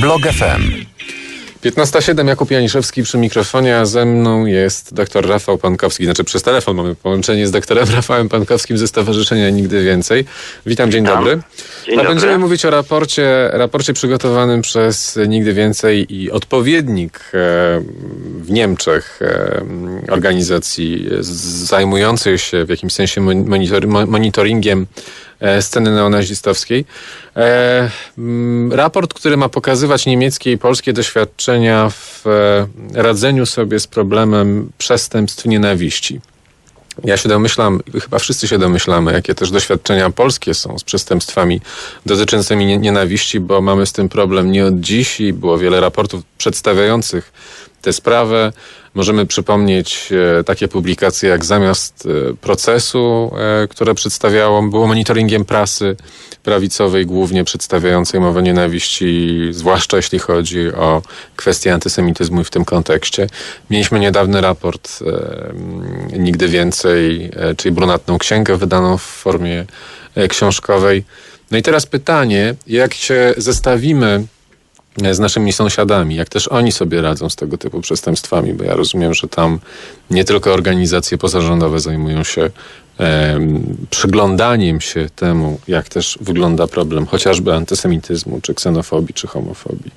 Blog FM. 15.07 Jakub Janiszewski przy mikrofonie, a ze mną jest dr Rafał Pankowski. Znaczy przez telefon mamy połączenie z doktorem Rafałem Pankowskim ze Stowarzyszenia Nigdy Więcej. Witam, dzień Witam. dobry. Dzień a dobry. będziemy mówić o raporcie, raporcie przygotowanym przez Nigdy Więcej i odpowiednik e, w Niemczech e, organizacji zajmującej się w jakimś sensie monitor, mo- monitoringiem sceny neonazistowskiej. E, raport, który ma pokazywać niemieckie i polskie doświadczenia w e, radzeniu sobie z problemem przestępstw nienawiści. Ja się domyślam, chyba wszyscy się domyślamy, jakie też doświadczenia polskie są z przestępstwami dotyczącymi nie- nienawiści, bo mamy z tym problem nie od dziś i było wiele raportów przedstawiających tę sprawę. Możemy przypomnieć e, takie publikacje jak zamiast e, procesu, e, które przedstawiało, było monitoringiem prasy prawicowej, głównie przedstawiającej mowę nienawiści, zwłaszcza jeśli chodzi o kwestie antysemityzmu i w tym kontekście. Mieliśmy niedawny raport Nigdy Więcej, czyli brunatną księgę wydaną w formie książkowej. No i teraz pytanie, jak się zestawimy z naszymi sąsiadami, jak też oni sobie radzą z tego typu przestępstwami, bo ja rozumiem, że tam nie tylko organizacje pozarządowe zajmują się em, przyglądaniem się temu, jak też wygląda problem chociażby antysemityzmu, czy ksenofobii, czy homofobii.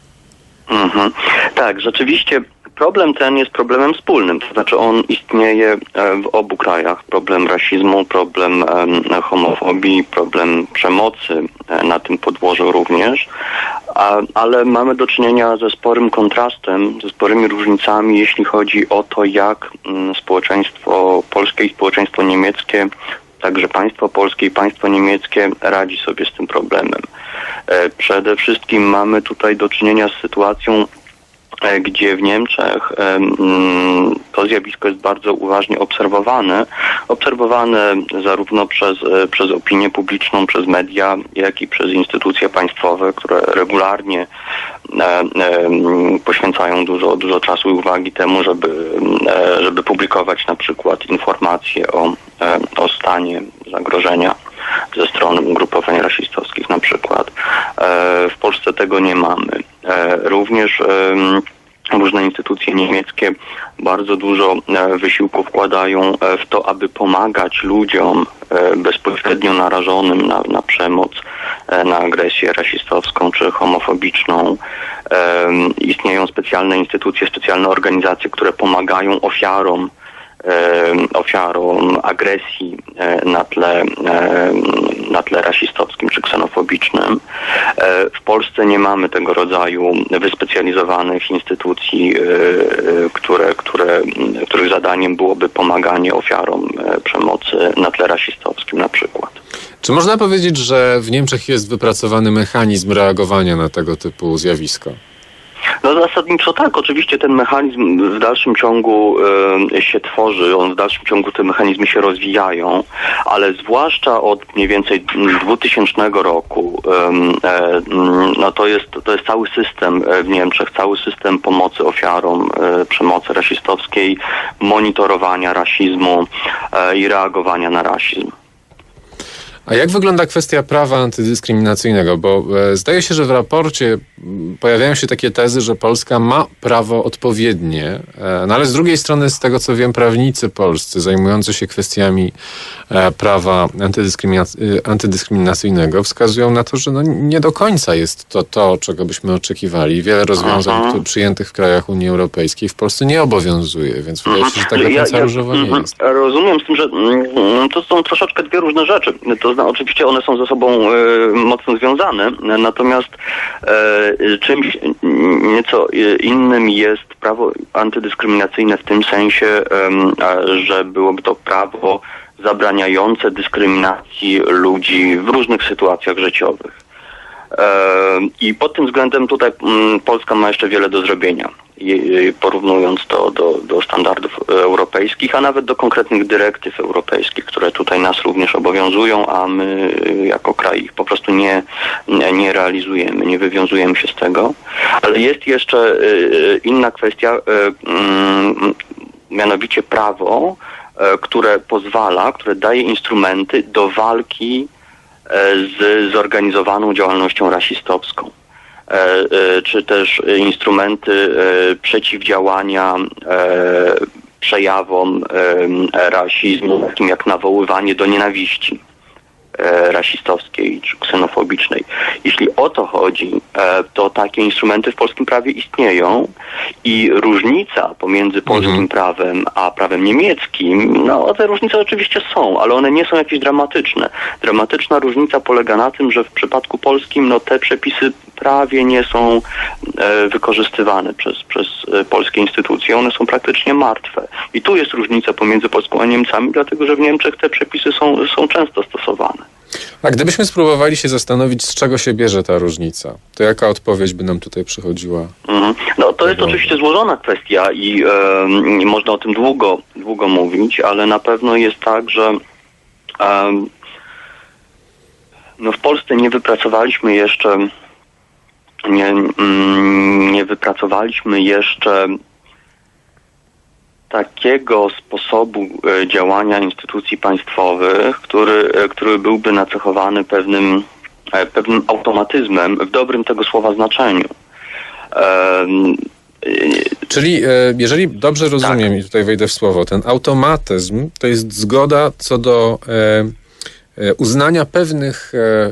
Mhm. Tak, rzeczywiście problem ten jest problemem wspólnym, to znaczy on istnieje e, w obu krajach. Problem rasizmu, problem em, homofobii, problem przemocy e, na tym podłożu również, ale mamy do czynienia ze sporym kontrastem, ze sporymi różnicami, jeśli chodzi o to, jak mm, społeczeństwo polskie i społeczeństwo niemieckie Także państwo polskie i państwo niemieckie radzi sobie z tym problemem. E, Przede wszystkim mamy tutaj do czynienia z sytuacją, gdzie w Niemczech e, to zjawisko jest bardzo uważnie obserwowane. Obserwowane zarówno przez, e, przez opinię publiczną, przez media, jak i przez instytucje państwowe, które regularnie e, e, poświęcają dużo, dużo czasu i uwagi temu, żeby, e, żeby publikować na przykład informacje o, e, o stanie zagrożenia ze strony ugrupowań rasistowskich na przykład. E, W Polsce tego nie mamy. E, Również różne instytucje niemieckie bardzo dużo e, wysiłku wkładają e, w to, aby pomagać ludziom e, bezpośrednio narażonym na, na przemoc, na agresję rasistowską czy homofobiczną. Istnieją specjalne instytucje, specjalne organizacje, które pomagają ofiarom ofiarom agresji na tle, na tle rasistowskim czy ksenofobicznym. E, W Polsce nie mamy tego rodzaju wyspecjalizowanych instytucji, e, e, które, które, których zadaniem byłoby pomaganie ofiarom przemocy na tle rasistowskim na przykład. Czy można powiedzieć, że w Niemczech jest wypracowany mechanizm reagowania na tego typu zjawisko? No zasadniczo tak, oczywiście ten mechanizm w dalszym ciągu e, się tworzy, on w dalszym ciągu te mechanizmy się rozwijają, ale zwłaszcza od mniej więcej 2000 roku, mm, no to jest, to jest cały system e, w Niemczech, cały system pomocy ofiarom przemocy rasistowskiej, monitorowania rasizmu i reagowania na rasizm. A jak wygląda kwestia prawa antydyskryminacyjnego? Bo e, zdaje się, że w raporcie pojawiają się takie tezy, że Polska ma prawo odpowiednie, e, no ale z drugiej strony, z tego co wiem, prawnicy polscy zajmujący się kwestiami e, prawa y, antydyskryminacyjnego wskazują na to, że no nie do końca jest to to, czego byśmy oczekiwali. Wiele rozwiązań Aha. które przyjętych w krajach Unii Europejskiej w Polsce nie obowiązuje, więc wydaje się, że tak do końca różowo nie mhm, jest. Rozumiem z tym, że mm, to są troszeczkę dwie różne rzeczy. To oczywiście one są ze sobą e, mocno związane, natomiast e, czymś nieco e, innym jest prawo antydyskryminacyjne w tym sensie, że byłoby to prawo zabraniające dyskryminacji ludzi w różnych sytuacjach życiowych. I pod tym względem tutaj mm, Polska ma jeszcze wiele do zrobienia, porównując to do, do standardów europejskich, a nawet do konkretnych dyrektyw europejskich, które tutaj nas również obowiązują, a my jako kraj ich po prostu nie, nie, realizujemy, nie wywiązujemy się z tego. Ale jest jeszcze e, e, inna kwestia, e, mm, mianowicie prawo, które pozwala, które daje instrumenty do walki z zorganizowaną działalnością rasistowską. E, e, czy też instrumenty e, przeciwdziałania przejawom rasizmu, takim jak nawoływanie do nienawiści rasistowskiej czy ksenofobicznej. Jeśli o to chodzi, e, to takie instrumenty w polskim prawie istnieją i różnica pomiędzy polskim Mhm. prawem a prawem niemieckim, no te różnice oczywiście są, ale one nie są jakieś dramatyczne. Dramatyczna różnica polega na tym, że w przypadku polskim no te przepisy prawie nie są e, wykorzystywane przez, przez e, polskie instytucje. One są praktycznie martwe. I tu jest różnica pomiędzy Polską a Niemcami, dlatego że w Niemczech te przepisy są, są często stosowane. A gdybyśmy spróbowali się zastanowić, z czego się bierze ta różnica, to jaka odpowiedź by nam tutaj przychodziła? Mhm. No to jest oczywiście złożona kwestia i em, można o tym długo, długo mówić, ale na pewno jest tak, że em, no w Polsce nie wypracowaliśmy jeszcze nie, mm, nie wypracowaliśmy jeszcze takiego sposobu e, działania instytucji państwowych, który, e, który byłby nacechowany pewnym, e, pewnym automatyzmem w dobrym tego słowa znaczeniu. Czyli, jeżeli dobrze rozumiem, i tutaj wejdę w słowo, ten automatyzm to jest zgoda co do uznania pewnych e,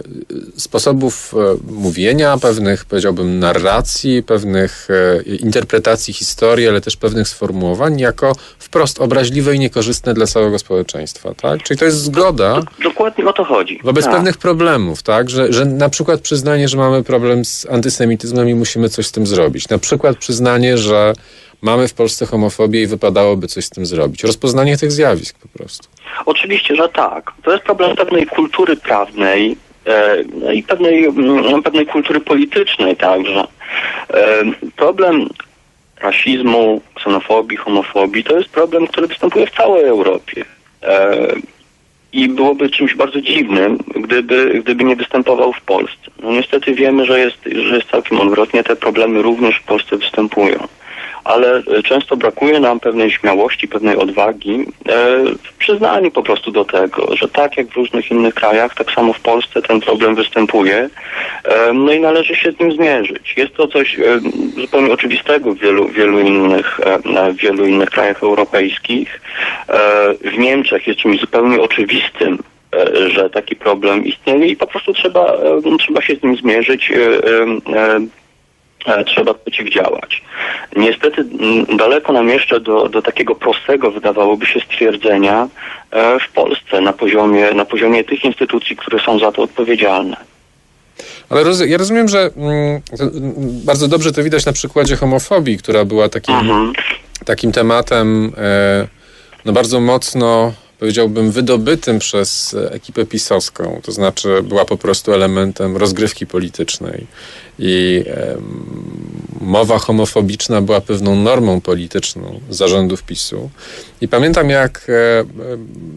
sposobów e, mówienia, pewnych, powiedziałbym, narracji, pewnych e, interpretacji historii, ale też pewnych sformułowań jako wprost obraźliwe i niekorzystne dla całego społeczeństwa, tak? Czyli to jest zgoda Dokładnie o to chodzi. wobec Tak. pewnych problemów, tak? Że, że na przykład przyznanie, że mamy problem z antysemityzmem i musimy coś z tym zrobić. Na przykład przyznanie, że mamy w Polsce homofobię i wypadałoby coś z tym zrobić. Rozpoznanie tych zjawisk po prostu. Oczywiście, że tak. To jest problem pewnej kultury prawnej e, i pewnej, mm, pewnej kultury politycznej także. E, problem rasizmu, ksenofobii, homofobii to jest problem, który występuje w całej Europie. E, I byłoby czymś bardzo dziwnym, gdyby, gdyby nie występował w Polsce. No niestety wiemy, że jest, że jest całkiem odwrotnie. Te problemy również w Polsce występują ale e, często brakuje nam pewnej śmiałości, pewnej odwagi e, w przyznaniu po prostu do tego, że tak jak w różnych innych krajach, tak samo w Polsce ten problem występuje, e, no i należy się z nim zmierzyć. Jest to coś zupełnie oczywistego w wielu, wielu, innych, w wielu innych krajach europejskich. W Niemczech jest czymś zupełnie oczywistym, że taki problem istnieje i po prostu trzeba, trzeba się z nim zmierzyć. E, trzeba przeciwdziałać. Niestety m, daleko nam jeszcze do, do takiego prostego wydawałoby się stwierdzenia e, w Polsce na poziomie, na poziomie tych instytucji, które są za to odpowiedzialne. Ale roz, ja rozumiem, że mm, mm, bardzo dobrze to widać na przykładzie homofobii, która była takim, Mhm. takim tematem e, no bardzo mocno, powiedziałbym, wydobytym przez e, ekipę pisowską. To znaczy była po prostu elementem rozgrywki politycznej. I em, mowa homofobiczna była pewną normą polityczną zarządów PiSu. I pamiętam, jak e, e,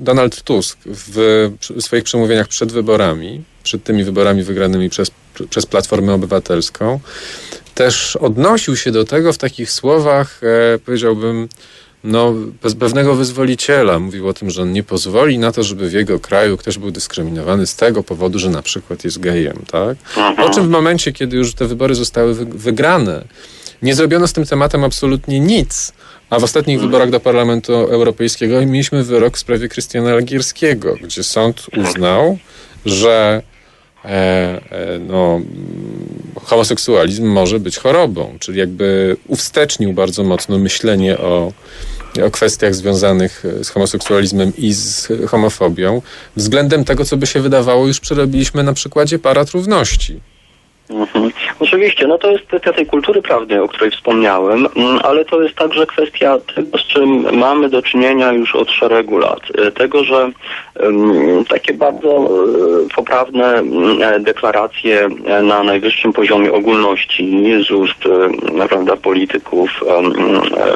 Donald Tusk w przy- swoich przemówieniach przed wyborami, przed tymi wyborami wygranymi przez, przez Platformę Obywatelską, też odnosił się do tego w takich słowach, e, powiedziałbym, no, bez pewnego wyzwoliciela. Mówił o tym, że on nie pozwoli na to, żeby w jego kraju ktoś był dyskryminowany z tego powodu, że na przykład jest gejem, tak? O czym w momencie, kiedy już te wybory zostały wy- wygrane, nie zrobiono z tym tematem absolutnie nic. A w ostatnich wyborach do Parlamentu Europejskiego mieliśmy wyrok w sprawie Krystiana Legierskiego, gdzie sąd uznał, że e, e, no, homoseksualizm może być chorobą, czyli jakby uwstecznił bardzo mocno myślenie o, o kwestiach związanych e, z homoseksualizmem i z homofobią, względem tego, co by się wydawało, już przerobiliśmy na przykładzie parat równości. Mhm. Oczywiście, no to jest kwestia tej kultury prawnej, o której wspomniałem, mm, ale to jest także kwestia tego, z czym mamy do czynienia już od szeregu lat. E, Tego, że takie bardzo e, poprawne mm, e, deklaracje na najwyższym poziomie ogólności z ust prawda, polityków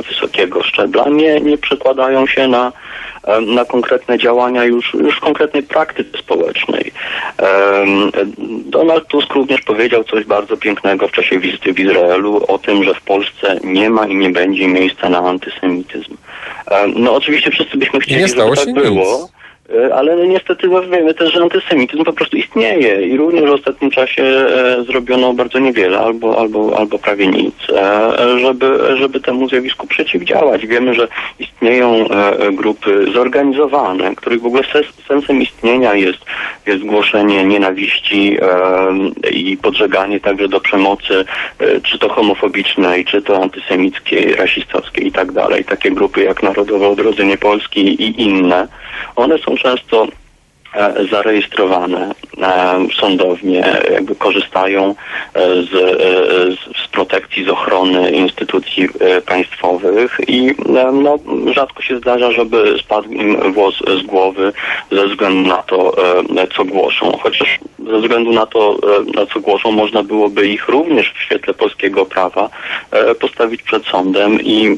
wysokiego szczebla nie, nie przekładają się na na konkretne działania już, już w konkretnej praktyce społecznej. Donald Tusk również powiedział coś bardzo pięknego w czasie wizyty w Izraelu o tym, że w Polsce nie ma i nie będzie miejsca na antysemityzm. Em, No oczywiście wszyscy byśmy chcieli, nie żeby tak było. nic. E, Ale no niestety wiemy też, że antysemityzm po prostu istnieje i również w ostatnim czasie e, zrobiono bardzo niewiele albo, albo, albo prawie nic, e, żeby, żeby temu zjawisku przeciwdziałać. Wiemy, że istnieją grupy zorganizowane, których w ogóle sens, sensem istnienia jest, jest głoszenie nienawiści i podżeganie także do przemocy, czy to homofobicznej, czy to antysemickiej, rasistowskiej i tak dalej. Takie grupy jak Narodowe Odrodzenie Polski i inne, one są często e, zarejestrowane e, sądownie, jakby korzystają e, z, z, z protekcji, z ochrony instytucji e, państwowych i e, no, rzadko się zdarza, żeby spadł im włos z głowy ze względu na to, e, co głoszą. Chociaż ze względu na to, na co głoszą, można byłoby ich również w świetle polskiego prawa postawić przed sądem i,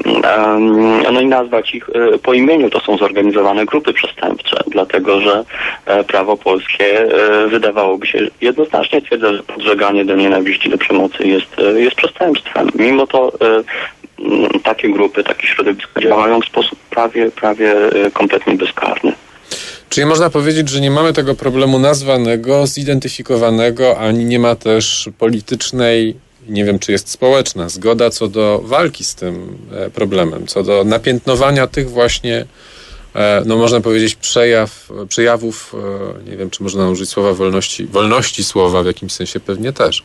no i nazwać ich po imieniu. To są zorganizowane grupy przestępcze, dlatego że prawo polskie wydawałoby się jednoznacznie twierdza, że podżeganie do nienawiści, do przemocy jest, jest przestępstwem. Mimo to e, takie grupy, takie środowiska działają w sposób prawie, prawie e, kompletnie bezkarny. Czyli można powiedzieć, że nie mamy tego problemu nazwanego, zidentyfikowanego, ani nie ma też politycznej, nie wiem czy jest społeczna, zgoda co do walki z tym e, problemem, co do napiętnowania tych właśnie, no można powiedzieć, przejaw, przejawów, nie wiem czy można użyć słowa wolności, wolności słowa w jakimś sensie pewnie też.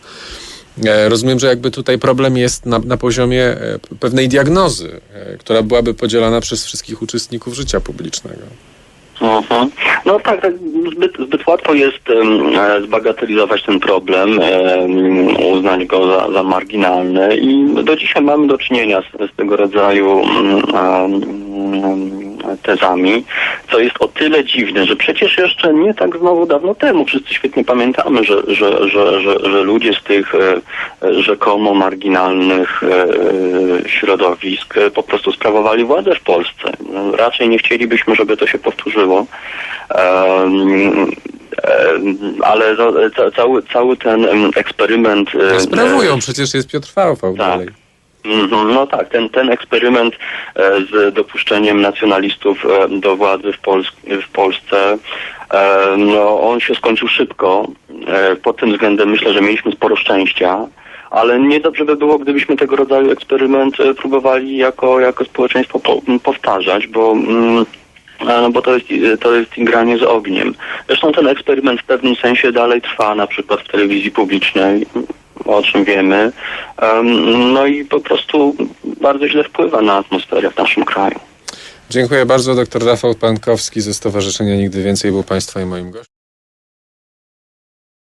E, Rozumiem, że jakby tutaj problem jest na, na poziomie e, pewnej diagnozy, e, która byłaby podzielana przez wszystkich uczestników życia publicznego. Mhm. No tak, tak zbyt, zbyt łatwo jest e, zbagatelizować ten problem, em, uznać go za, za marginalny i do dzisiaj mamy do czynienia z, z tego rodzaju em, tezami, co jest o tyle dziwne, że przecież jeszcze nie tak znowu dawno temu wszyscy świetnie pamiętamy, że, że, że, że, że ludzie z tych e, rzekomo marginalnych e, środowisk e, po prostu sprawowali władzę w Polsce. No, raczej nie chcielibyśmy, żeby to się powtórzyło. Ale cały, cały ten eksperyment... No, sprawują, przecież jest Piotr Fałfał tak. dalej. Mhm, No tak, ten, ten eksperyment e, z dopuszczeniem nacjonalistów e, do władzy w, Pols w Polsce, e, no on się skończył szybko. Pod tym względem myślę, że mieliśmy sporo szczęścia, ale niedobrze by było, gdybyśmy tego rodzaju eksperyment próbowali jako, jako społeczeństwo po, powtarzać, bo... No bo to jest, to jest granie z ogniem. Zresztą ten eksperyment w pewnym sensie dalej trwa, na przykład w telewizji publicznej, o czym wiemy. Em, No i po prostu bardzo źle wpływa na atmosferę w naszym kraju. Dziękuję bardzo. Dr Rafał Pankowski ze Stowarzyszenia Nigdy Więcej był Państwa i moim gościem.